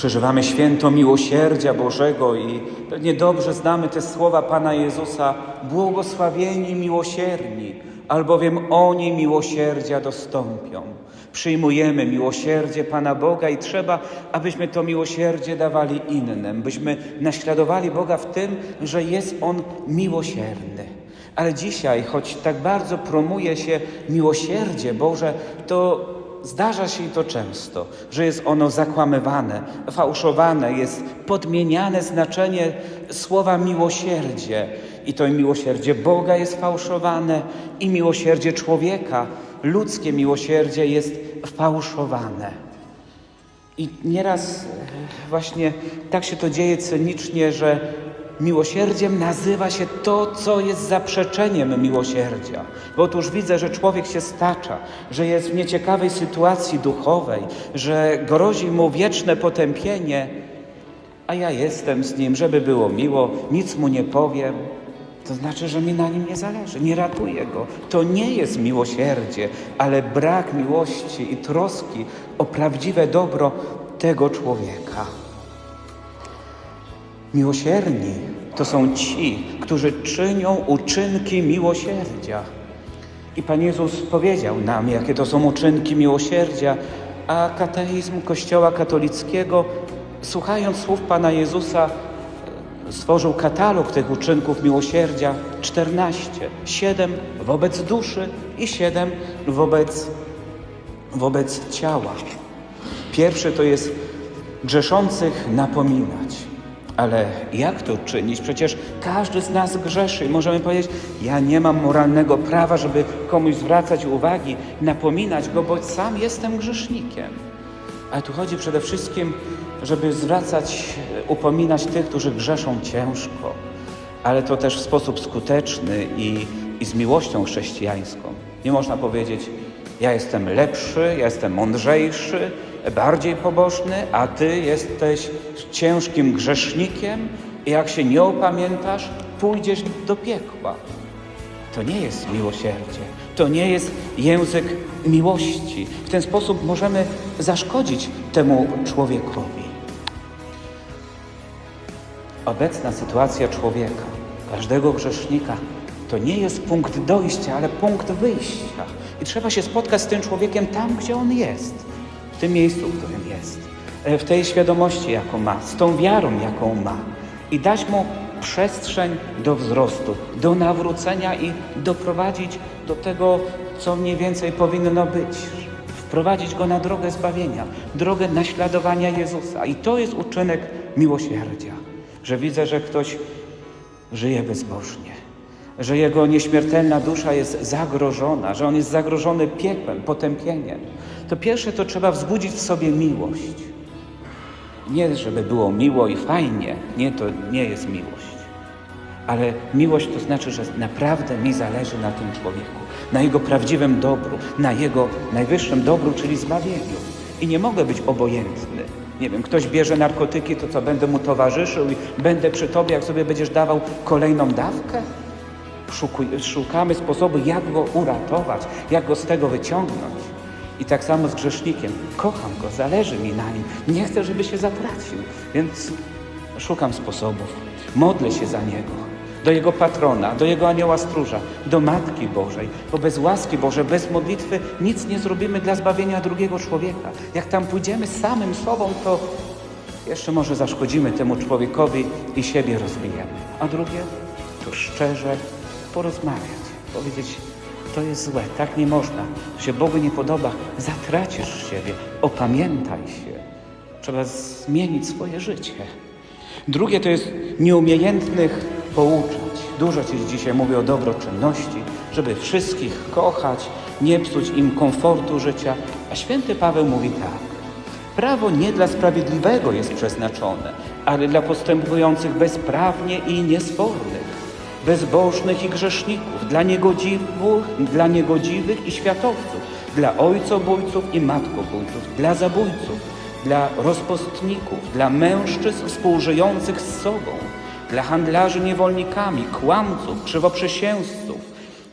Przeżywamy święto miłosierdzia Bożego i pewnie dobrze znamy te słowa Pana Jezusa: Błogosławieni miłosierni, albowiem oni miłosierdzia dostąpią. Przyjmujemy miłosierdzie Pana Boga i trzeba, abyśmy to miłosierdzie dawali innym, byśmy naśladowali Boga w tym, że jest On miłosierny. Ale dzisiaj, choć tak bardzo promuje się miłosierdzie Boże, to zdarza się i to często, że jest ono zakłamywane, fałszowane, jest podmieniane znaczenie słowa miłosierdzie. I to miłosierdzie Boga jest fałszowane i miłosierdzie człowieka, ludzkie miłosierdzie jest fałszowane. I nieraz e, właśnie tak się to dzieje cynicznie, że miłosierdziem nazywa się to, co jest zaprzeczeniem miłosierdzia. Bo otóż widzę, że człowiek się stacza, że jest w nieciekawej sytuacji duchowej, że grozi mu wieczne potępienie, a ja jestem z nim, żeby było miło, nic mu nie powiem. To znaczy, że mi na nim nie zależy, nie ratuję go. To nie jest miłosierdzie, ale brak miłości i troski o prawdziwe dobro tego człowieka. Miłosierni to są ci, którzy czynią uczynki miłosierdzia. I Pan Jezus powiedział nam, jakie to są uczynki miłosierdzia, a kateizm Kościoła katolickiego, słuchając słów Pana Jezusa, stworzył katalog tych uczynków miłosierdzia 14. Siedem wobec duszy i siedem wobec, wobec ciała. Pierwszy to jest grzeszących napominać. Ale jak to czynić? Przecież każdy z nas grzeszy możemy powiedzieć, ja nie mam moralnego prawa, żeby komuś zwracać uwagi, napominać go, bo sam jestem grzesznikiem. Ale tu chodzi przede wszystkim, żeby zwracać, upominać tych, którzy grzeszą ciężko, ale to też w sposób skuteczny i, i z miłością chrześcijańską. Nie można powiedzieć, ja jestem lepszy, ja jestem mądrzejszy, bardziej pobożny, a ty jesteś ciężkim grzesznikiem i jak się nie opamiętasz, pójdziesz do piekła. To nie jest miłosierdzie, to nie jest język miłości. W ten sposób możemy zaszkodzić temu człowiekowi. Obecna sytuacja człowieka, każdego grzesznika, to nie jest punkt dojścia, ale punkt wyjścia. I trzeba się spotkać z tym człowiekiem tam, gdzie on jest, w tym miejscu, w którym jest, e, w tej świadomości, jaką ma, z tą wiarą, jaką ma, i dać mu przestrzeń do wzrostu, do nawrócenia i doprowadzić do tego, co mniej więcej powinno być. Wprowadzić go na drogę zbawienia, drogę naśladowania Jezusa. I to jest uczynek miłosierdzia, że widzę, że ktoś żyje bezbożnie, że jego nieśmiertelna dusza jest zagrożona, że on jest zagrożony piekłem, potępieniem. To pierwsze to trzeba wzbudzić w sobie miłość. Nie, żeby było miło i fajnie, nie, to nie jest miłość. Ale miłość to znaczy, że naprawdę mi zależy na tym człowieku, na jego prawdziwym dobru, na jego najwyższym dobru, czyli zbawieniu. I nie mogę być obojętny. Nie wiem, ktoś bierze narkotyki, to co, będę mu towarzyszył i będę przy tobie, jak sobie będziesz dawał kolejną dawkę? Szukuj, szukamy sposobu, jak go uratować, jak go z tego wyciągnąć. I tak samo z grzesznikiem. Kocham go, zależy mi na nim. Nie chcę, żeby się zatracił, więc szukam sposobów. Modlę się za niego, do jego patrona, do jego anioła stróża, do Matki Bożej. Bo bez łaski Bożej, bez modlitwy nic nie zrobimy dla zbawienia drugiego człowieka. Jak tam pójdziemy samym sobą, to jeszcze może zaszkodzimy temu człowiekowi i siebie rozbijemy. A drugie, to szczerze porozmawiać, powiedzieć, to jest złe, tak nie można, to się Bogu nie podoba, zatracisz siebie, opamiętaj się. Trzeba zmienić swoje życie. Drugie to jest nieumiejętnych pouczać. Dużo się dzisiaj mówi o dobroczynności, żeby wszystkich kochać, nie psuć im komfortu życia, a święty Paweł mówi tak. Prawo nie dla sprawiedliwego jest przeznaczone, ale dla postępujących bezprawnie i niesfornych bezbożnych i grzeszników, dla niegodziwych, dla niegodziwych i światowców, dla ojcobójców i matkobójców, dla zabójców, dla rozpostników, dla mężczyzn współżyjących z sobą, dla handlarzy niewolnikami, kłamców, krzywoprzysięzców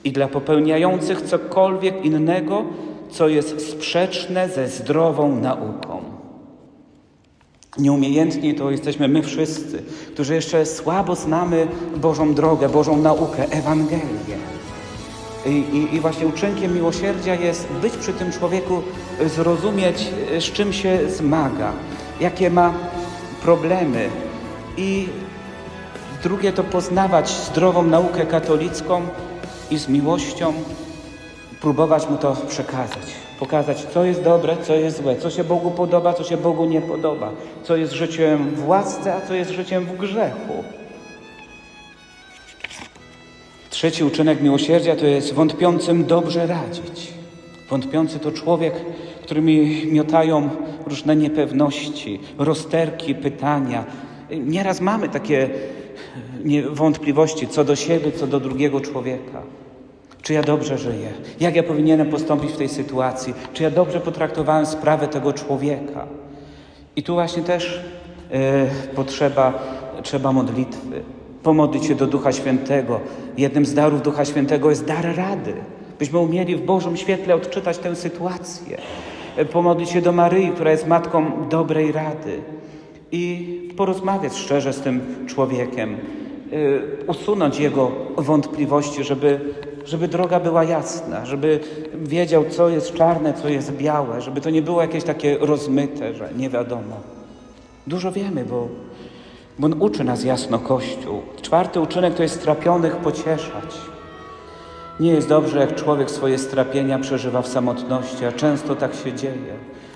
i dla popełniających cokolwiek innego, co jest sprzeczne ze zdrową nauką. Nieumiejętni to jesteśmy my wszyscy, którzy jeszcze słabo znamy Bożą drogę, Bożą naukę, Ewangelię. I, i, I właśnie uczynkiem miłosierdzia jest być przy tym człowieku, zrozumieć, z czym się zmaga, jakie ma problemy. I drugie to poznawać zdrową naukę katolicką i z miłością próbować mu to przekazać. Pokazać, co jest dobre, co jest złe, co się Bogu podoba, co się Bogu nie podoba, co jest życiem w łasce, a co jest życiem w grzechu. Trzeci uczynek miłosierdzia to jest wątpiącym dobrze radzić. Wątpiący to człowiek, którymi miotają różne niepewności, rozterki, pytania. Nieraz mamy takie wątpliwości co do siebie, co do drugiego człowieka. Czy ja dobrze żyję? Jak ja powinienem postąpić w tej sytuacji? Czy ja dobrze potraktowałem sprawę tego człowieka? I tu właśnie też e, potrzeba trzeba modlitwy. Pomodlić się do Ducha Świętego. Jednym z darów Ducha Świętego jest dar rady. Byśmy umieli w Bożym świetle odczytać tę sytuację. E, Pomodlić się do Maryi, która jest matką dobrej rady. I porozmawiać szczerze z tym człowiekiem. y, usunąć jego wątpliwości, żeby, żeby droga była jasna, żeby wiedział, co jest czarne, co jest białe, żeby to nie było jakieś takie rozmyte, że nie wiadomo. Dużo wiemy, bo, bo on uczy nas jasno Kościół. Czwarty uczynek to jest strapionych pocieszać. Nie jest dobrze, jak człowiek swoje strapienia przeżywa w samotności, a często tak się dzieje,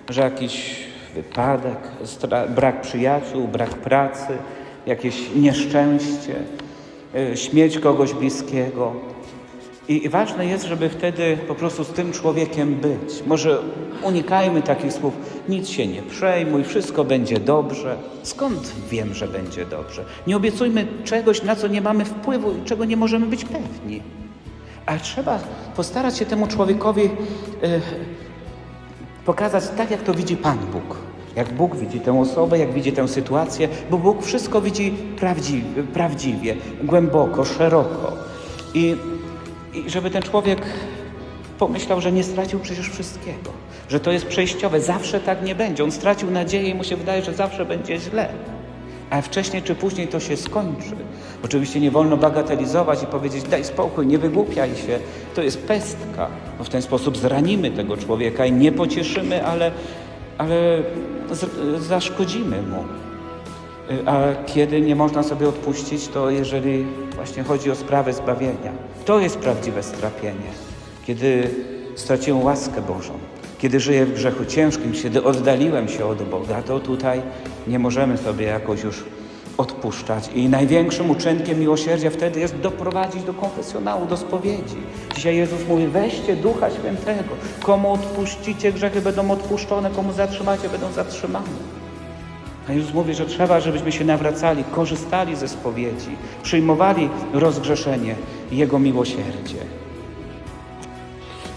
że jakiś wypadek, brak przyjaciół, brak pracy, jakieś nieszczęście, y, śmierć kogoś bliskiego. I, ważne jest, żeby wtedy po prostu z tym człowiekiem być. Może unikajmy takich słów, nic się nie przejmuj, wszystko będzie dobrze. Skąd wiem, że będzie dobrze? Nie obiecujmy czegoś, na co nie mamy wpływu i czego nie możemy być pewni. Ale trzeba postarać się temu człowiekowi e, pokazać tak, jak to widzi Pan Bóg. Jak Bóg widzi tę osobę, jak widzi tę sytuację, bo Bóg wszystko widzi prawdziwie, prawdziwie głęboko, szeroko. I, I żeby ten człowiek pomyślał, że nie stracił przecież wszystkiego, że to jest przejściowe, zawsze tak nie będzie. On stracił nadzieję i mu się wydaje, że zawsze będzie źle. Ale wcześniej czy później to się skończy. Oczywiście nie wolno bagatelizować i powiedzieć daj spokój, nie wygłupiaj się. To jest pestka, bo w ten sposób zranimy tego człowieka i nie pocieszymy, ale, ale zaszkodzimy mu. Y, A kiedy nie można sobie odpuścić, to jeżeli właśnie chodzi o sprawę zbawienia. To jest prawdziwe strapienie. Kiedy straciłem łaskę Bożą, kiedy żyję w grzechu ciężkim, kiedy oddaliłem się od Boga, to tutaj nie możemy sobie jakoś już odpuszczać. I największym uczynkiem miłosierdzia wtedy jest doprowadzić do konfesjonału, do spowiedzi. Dzisiaj Jezus mówi, weźcie Ducha Świętego. Komu odpuścicie grzechy, będą odpuszczone, komu zatrzymacie, będą zatrzymane. A Jezus mówi, że trzeba, żebyśmy się nawracali, korzystali ze spowiedzi, przyjmowali rozgrzeszenie Jego miłosierdzie.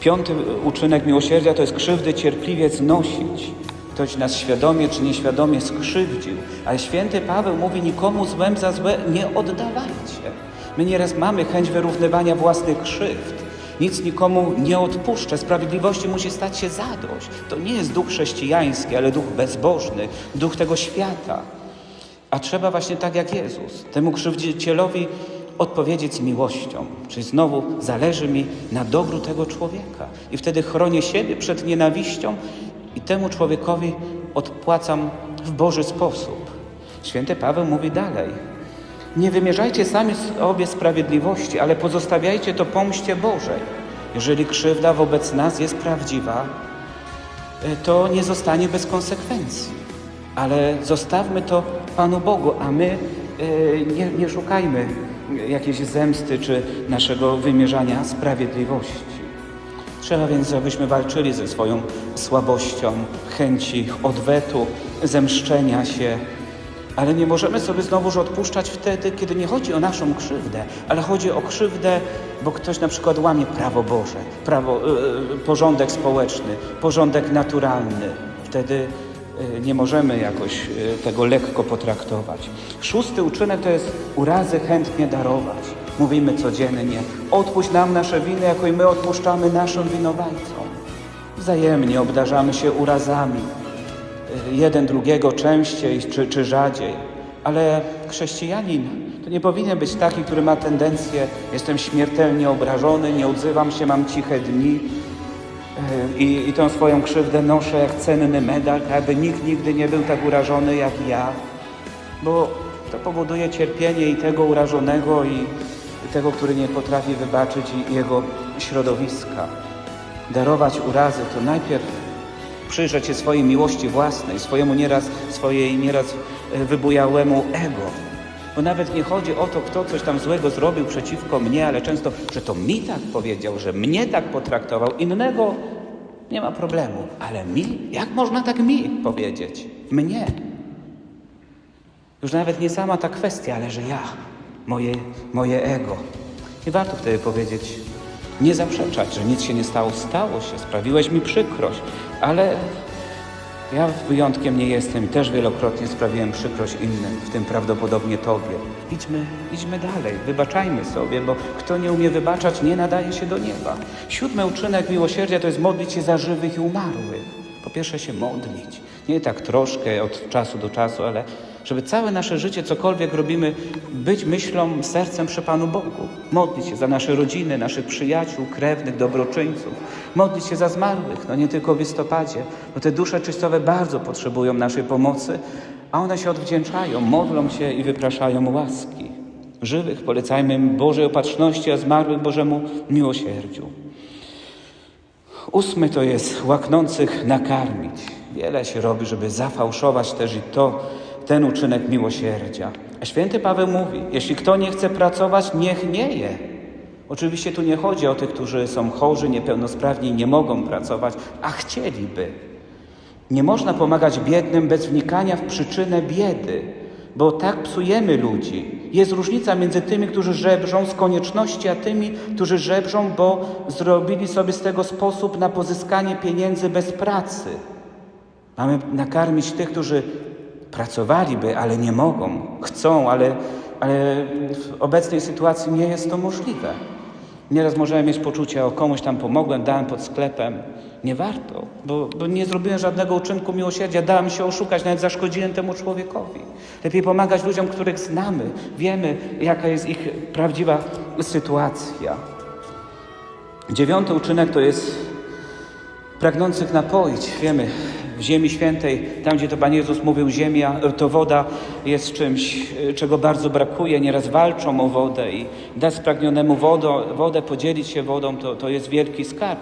Piąty uczynek miłosierdzia to jest krzywdy cierpliwie znosić. Ktoś nas świadomie czy nieświadomie skrzywdził, ale święty Paweł mówi nikomu złem za złe nie oddawajcie. My nieraz mamy chęć wyrównywania własnych krzywd. Nic nikomu nie odpuszcza. Sprawiedliwości musi stać się zadość. To nie jest duch chrześcijański, ale duch bezbożny, duch tego świata. A trzeba właśnie tak jak Jezus, temu krzywdzicielowi odpowiedzieć miłością. Czyli znowu zależy mi na dobru tego człowieka. I wtedy chronię siebie przed nienawiścią i temu człowiekowi odpłacam w Boży sposób. Święty Paweł mówi dalej. Nie wymierzajcie sami sobie sprawiedliwości, ale pozostawiajcie to pomście Bożej. Jeżeli krzywda wobec nas jest prawdziwa, y, to nie zostanie bez konsekwencji. Ale zostawmy to Panu Bogu, a my y, nie, nie szukajmy jakiejś zemsty czy naszego wymierzania sprawiedliwości. Trzeba więc, abyśmy walczyli ze swoją słabością, chęci odwetu, zemszczenia się, ale nie możemy sobie znowuż odpuszczać wtedy, kiedy nie chodzi o naszą krzywdę, ale chodzi o krzywdę, bo ktoś na przykład łamie prawo Boże, prawo, y, porządek społeczny, porządek naturalny. Wtedy y, nie możemy jakoś y, tego lekko potraktować. Szósty uczynek to jest urazy chętnie darować. Mówimy codziennie, odpuść nam nasze winy, jako i my odpuszczamy naszym winowajcom. Wzajemnie obdarzamy się urazami jeden drugiego częściej czy, czy rzadziej. Ale chrześcijanin to nie powinien być taki, który ma tendencję, jestem śmiertelnie obrażony, nie odzywam się, mam ciche dni e, i, i tą swoją krzywdę noszę jak cenny medal, tak aby nikt nigdy nie był tak urażony jak ja. Bo to powoduje cierpienie i tego urażonego, i tego, który nie potrafi wybaczyć, i jego środowiska. Darować urazy to najpierw przyjrzeć się swojej miłości własnej, swojemu nieraz, swojej nieraz e, wybujałemu ego. Bo nawet nie chodzi o to, kto coś tam złego zrobił przeciwko mnie, ale często, że to mi tak powiedział, że mnie tak potraktował, innego nie ma problemu. Ale mi? Jak można tak mi powiedzieć? Mnie. Już nawet nie sama ta kwestia, ale że ja, moje, moje ego. Nie warto wtedy powiedzieć, nie zaprzeczać, że nic się nie stało. Stało się, sprawiłeś mi przykrość, ale ja wyjątkiem nie jestem. Też wielokrotnie sprawiłem przykrość innym, w tym prawdopodobnie Tobie. Idźmy, idźmy dalej, wybaczajmy sobie, bo kto nie umie wybaczać, nie nadaje się do nieba. Siódmy uczynek miłosierdzia to jest modlić się za żywych i umarłych. Po pierwsze się modlić. Nie tak troszkę od czasu do czasu, ale żeby całe nasze życie, cokolwiek robimy, być myślą, sercem przy Panu Bogu. Modlić się za nasze rodziny, naszych przyjaciół, krewnych, dobroczyńców. Modlić się za zmarłych, no nie tylko w listopadzie, bo te dusze czystowe bardzo potrzebują naszej pomocy, a one się odwdzięczają, modlą się i wypraszają łaski. Żywych polecajmy Bożej opatrzności, a zmarłych Bożemu miłosierdziu. Ósmy to jest łaknących nakarmić. Wiele się robi, żeby zafałszować też i to, ten uczynek miłosierdzia. A święty Paweł mówi, jeśli kto nie chce pracować, niech nie je. Oczywiście tu nie chodzi o tych, którzy są chorzy, niepełnosprawni nie mogą pracować, a chcieliby. Nie można pomagać biednym bez wnikania w przyczynę biedy, bo tak psujemy ludzi. Jest różnica między tymi, którzy żebrzą z konieczności, a tymi, którzy żebrzą, bo zrobili sobie z tego sposób na pozyskanie pieniędzy bez pracy. Mamy nakarmić tych, którzy pracowaliby, ale nie mogą, chcą, ale, ale w obecnej sytuacji nie jest to możliwe. Nieraz możemy mieć poczucie, o komuś tam pomogłem, dałem pod sklepem. Nie warto, bo, bo nie zrobiłem żadnego uczynku miłosierdzia, dałem się oszukać, nawet zaszkodziłem temu człowiekowi. Lepiej pomagać ludziom, których znamy, wiemy, jaka jest ich prawdziwa sytuacja. Dziewiąty uczynek to jest pragnących napoić. Wiemy, w Ziemi Świętej, tam gdzie to Pan Jezus mówił, ziemia, to woda jest czymś, y, czego bardzo brakuje. Nieraz walczą o wodę i dać spragnionemu wodę, wodę podzielić się wodą, to, to jest wielki skarb.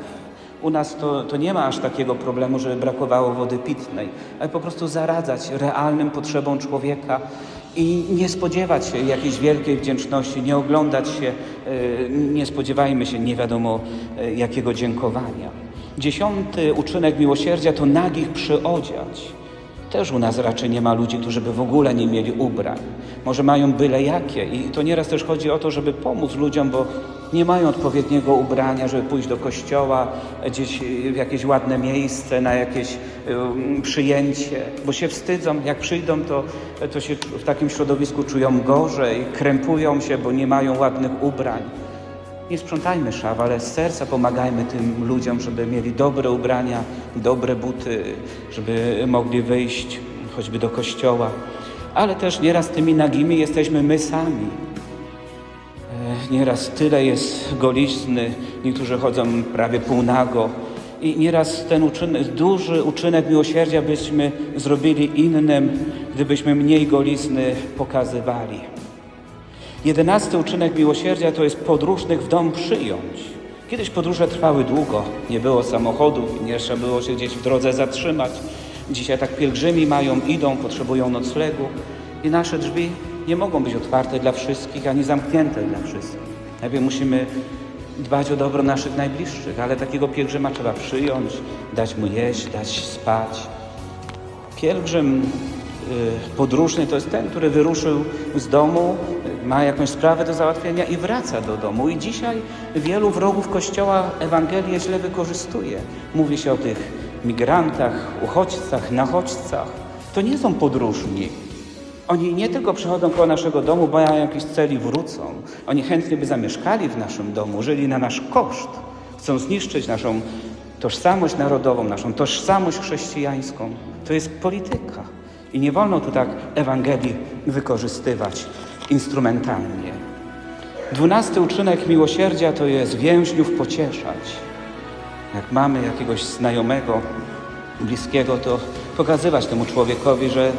U nas to, to nie ma aż takiego problemu, żeby brakowało wody pitnej, ale po prostu zaradzać realnym potrzebom człowieka i nie spodziewać się jakiejś wielkiej wdzięczności, nie oglądać się, y, nie spodziewajmy się nie wiadomo jakiego dziękowania. Dziesiąty uczynek miłosierdzia to nagich przyodziać. Też u nas raczej nie ma ludzi, którzy by w ogóle nie mieli ubrań. Może mają byle jakie i to nieraz też chodzi o to, żeby pomóc ludziom, bo nie mają odpowiedniego ubrania, żeby pójść do kościoła, gdzieś w jakieś ładne miejsce, na jakieś przyjęcie, bo się wstydzą. Jak przyjdą, to, to się w takim środowisku czują gorzej, krępują się, bo nie mają ładnych ubrań. Nie sprzątajmy szaf, ale z serca pomagajmy tym ludziom, żeby mieli dobre ubrania, dobre buty, żeby mogli wyjść choćby do kościoła. Ale też nieraz tymi nagimi jesteśmy my sami. E, Nieraz tyle jest golizny, niektórzy chodzą prawie półnago. I nieraz ten uczynek, duży uczynek miłosierdzia byśmy zrobili innym, gdybyśmy mniej golizny pokazywali. Jedenasty uczynek miłosierdzia to jest podróżnych w dom przyjąć. Kiedyś podróże trwały długo, nie było samochodów, nie trzeba było się gdzieś w drodze zatrzymać. Dzisiaj tak pielgrzymi mają, idą, potrzebują noclegu i nasze drzwi nie mogą być otwarte dla wszystkich, ani zamknięte dla wszystkich. Najpierw musimy dbać o dobro naszych najbliższych, ale takiego pielgrzyma trzeba przyjąć, dać mu jeść, dać spać. Pielgrzym y, podróżny to jest ten, który wyruszył z domu, ma jakąś sprawę do załatwienia i wraca do domu. I dzisiaj wielu wrogów Kościoła Ewangelię źle wykorzystuje. Mówi się o tych migrantach, uchodźcach, nachodźcach. To nie są podróżni. Oni nie tylko przychodzą koło naszego domu, bo mają jakiś cel i wrócą. Oni chętnie by zamieszkali w naszym domu, żyli na nasz koszt. Chcą zniszczyć naszą tożsamość narodową, naszą tożsamość chrześcijańską. To jest polityka. I nie wolno tu tak Ewangelii wykorzystywać instrumentalnie. Dwunasty uczynek miłosierdzia to jest więźniów pocieszać. Jak mamy jakiegoś znajomego, bliskiego, to pokazywać temu człowiekowi, że,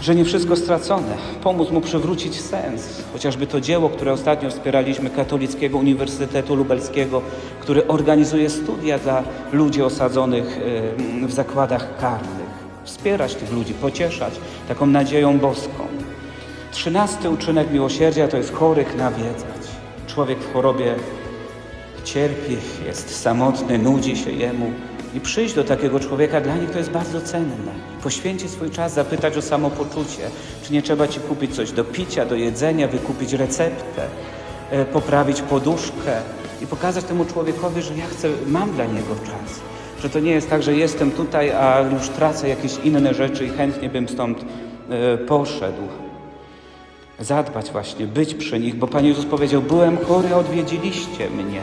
że nie wszystko stracone. Pomóc mu przywrócić sens. Chociażby to dzieło, które ostatnio wspieraliśmy, Katolickiego Uniwersytetu Lubelskiego, który organizuje studia dla ludzi osadzonych w zakładach karnych. Wspierać tych ludzi, pocieszać taką nadzieją boską. Trzynasty uczynek miłosierdzia to jest chorych nawiedzać. Człowiek w chorobie cierpi, jest samotny, nudzi się jemu. I przyjść do takiego człowieka dla nich to jest bardzo cenne. Poświęcić swój czas, zapytać o samopoczucie, czy nie trzeba ci kupić coś do picia, do jedzenia, wykupić receptę, e, poprawić poduszkę i pokazać temu człowiekowi, że ja chcę, mam dla niego czas. Że to nie jest tak, że jestem tutaj, a już tracę jakieś inne rzeczy i chętnie bym stąd e, poszedł zadbać właśnie, być przy nich, bo Pan Jezus powiedział, byłem chory, odwiedziliście mnie.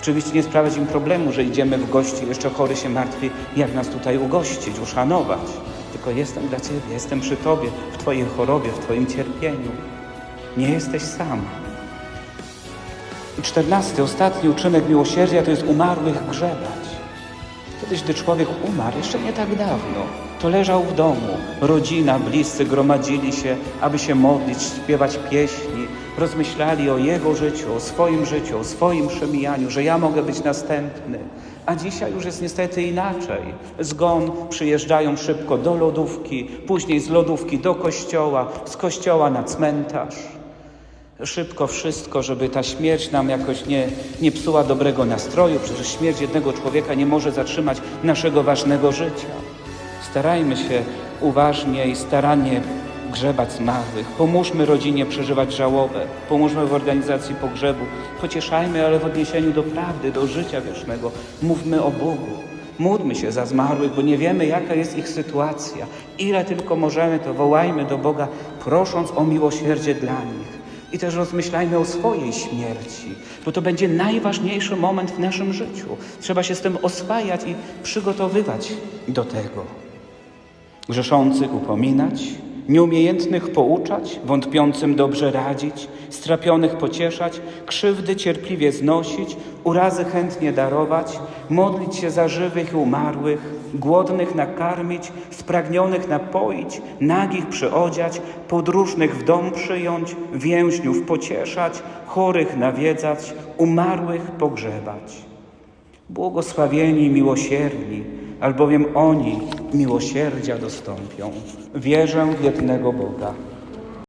Oczywiście nie sprawiać im problemu, że idziemy w gości, jeszcze chory się martwi, jak nas tutaj ugościć, uszanować. Tylko jestem dla Ciebie, jestem przy Tobie, w Twojej chorobie, w Twoim cierpieniu. Nie jesteś sam. I czternasty, ostatni uczynek miłosierdzia to jest umarłych grzebać. Kiedyś, gdy człowiek umarł, jeszcze nie tak dawno, to leżał w domu. Rodzina, bliscy gromadzili się, aby się modlić, śpiewać pieśni, rozmyślali o jego życiu, o swoim życiu, o swoim przemijaniu, że ja mogę być następny. A dzisiaj już jest niestety inaczej. Zgon przyjeżdżają szybko do lodówki, później z lodówki do kościoła, z kościoła na cmentarz szybko wszystko, żeby ta śmierć nam jakoś nie, nie psuła dobrego nastroju. Przecież śmierć jednego człowieka nie może zatrzymać naszego ważnego życia. Starajmy się uważnie i starannie grzebać zmarłych. Pomóżmy rodzinie przeżywać żałobę. Pomóżmy w organizacji pogrzebu. Pocieszajmy, ale w odniesieniu do prawdy, do życia wiecznego. Mówmy o Bogu. Módlmy się za zmarłych, bo nie wiemy, jaka jest ich sytuacja. Ile tylko możemy, to wołajmy do Boga, prosząc o miłosierdzie dla nich. I też rozmyślajmy o swojej śmierci, bo to będzie najważniejszy moment w naszym życiu. Trzeba się z tym oswajać i przygotowywać do tego. Grzeszących upominać, nieumiejętnych pouczać, wątpiącym dobrze radzić, strapionych pocieszać, krzywdy cierpliwie znosić, urazy chętnie darować, modlić się za żywych i umarłych, głodnych nakarmić, spragnionych napoić, nagich przyodziać, podróżnych w dom przyjąć, więźniów pocieszać, chorych nawiedzać, umarłych pogrzebać. Błogosławieni miłosierni, albowiem oni miłosierdzia dostąpią. Wierzę w jednego Boga,